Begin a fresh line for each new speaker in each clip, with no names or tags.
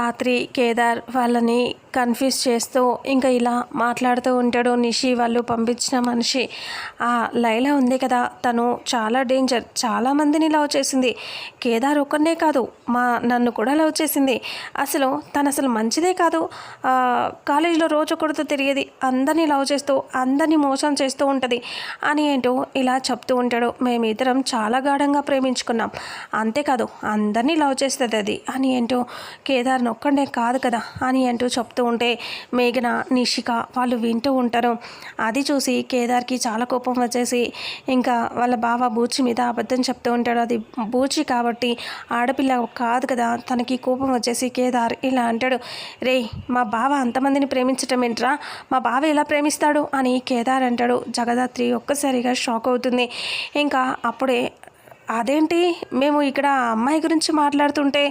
రాత్రి కేదార్ వాళ్ళని కన్ఫ్యూజ్ చేస్తూ ఇంకా ఇలా మాట్లాడుతూ ఉంటాడు. నిషి వాళ్ళు పంపించిన మనిషి ఆ లైలా ఉంది కదా తను చాలా డేంజర్ చాలామందిని లవ్ చేసింది. కేదార్ ఒక్కనే కాదు మా నన్ను కూడా లవ్ చేసింది. అసలు తను అసలు మంచిదే కాదు. కాలేజీలో రోజు ఒకరితో తిరిగేది అందరినీ లవ్ చేస్తూ అందరినీ మోసం చేస్తూ ఉంటుంది అని ఏంటో ఇలా చెప్తూ ఉంటాడు. మేమిద్దరం చాలా గాఢంగా ప్రేమించుకున్నాం. అంతేకాదు అందరినీ లవ్ చేస్తుంది అది అని ఏంటో కేదార్ ఒక్కడే కాదు కదా అని అంటూ చెప్తూ ఉంటే మేఘన నిషిక వాళ్ళు వింటూ ఉంటారు. అది చూసి కేదార్కి చాలా కోపం వచ్చేసి ఇంకా వాళ్ళ బావ బూచి మీద అబద్ధం చెప్తూ ఉంటాడు. అది బూచి కాబట్టి ఆడపిల్ల కాదు కదా తనకి కోపం వచ్చేసి కేదార్ ఇలా అంటాడు. రే మా బావ అంతమందిని ప్రేమించటం ఏంట్రా? మా బావ ఎలా ప్రేమిస్తాడు? అని కేదార్ అంటాడు. జగదాత్రి ఒక్కసారిగా షాక్ అవుతుంది. ఇంకా అప్పుడే అదేంటి? మేము ఇక్కడ అమ్మాయి గురించి మాట్లాడుతుంటే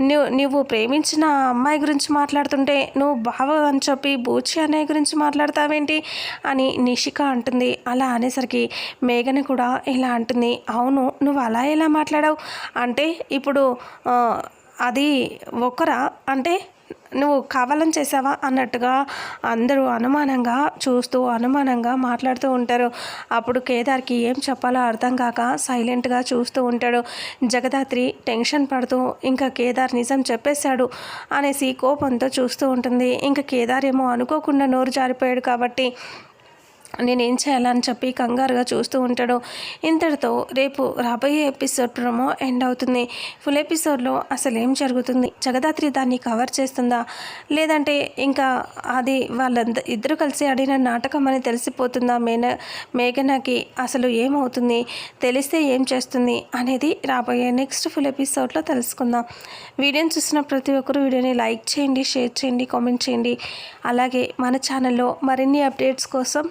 నువ్వు నువ్వు ప్రేమించిన అమ్మాయి గురించి మాట్లాడుతుంటే నువ్వు బావ అని చెప్పి బూచి అన్నయ్య గురించి మాట్లాడతావేంటి? అని నిషిక అంటుంది. అలా అనేసరికి మేఘన కూడా ఇలా అంటుంది. అవును నువ్వు అలా ఎలా మాట్లాడావు? అంటే ఇప్పుడు అది ఒకరా? అంటే నువ్వు కావాలని చేసావా అన్నట్టుగా అందరూ అనుమానంగా చూస్తూ అనుమానంగా మాట్లాడుతూ ఉంటారు. అప్పుడు కేదార్కి ఏం చెప్పాలో అర్థం కాక సైలెంట్గా చూస్తూ ఉంటాడు. జగదాత్రి టెన్షన్ పడుతూ ఇంకా కేదార్ నిజం చెప్పేశాడు అనేసి కోపంతో చూస్తూ ఉంటుంది. ఇంకా కేదార్ ఏమో అనుకోకుండా నోరు జారిపోయాడు కాబట్టి నేనేం చేయాలని చెప్పి కంగారుగా చూస్తూ ఉంటాడు. ఇంతటితో రేపు రాబోయే ఎపిసోడ్ ప్రోమో ఎండ్ అవుతుంది. ఫుల్ ఎపిసోడ్లో అసలు ఏం జరుగుతుంది? జగదాత్రి దాన్ని కవర్ చేస్తుందా? లేదంటే ఇంకా అది వాళ్ళంద ఇద్దరు కలిసి ఆడిన నాటకం అని తెలిసిపోతుందా? మేన మేఘనాకి అసలు ఏమవుతుంది? తెలిస్తే ఏం చేస్తుంది? అనేది రాబోయే నెక్స్ట్ ఫుల్ ఎపిసోడ్లో తెలుసుకుందాం. వీడియోని చూసిన ప్రతి ఒక్కరు వీడియోని లైక్ చేయండి షేర్ చేయండి కామెంట్ చేయండి. అలాగే మన ఛానల్లో మరిన్ని అప్డేట్స్ కోసం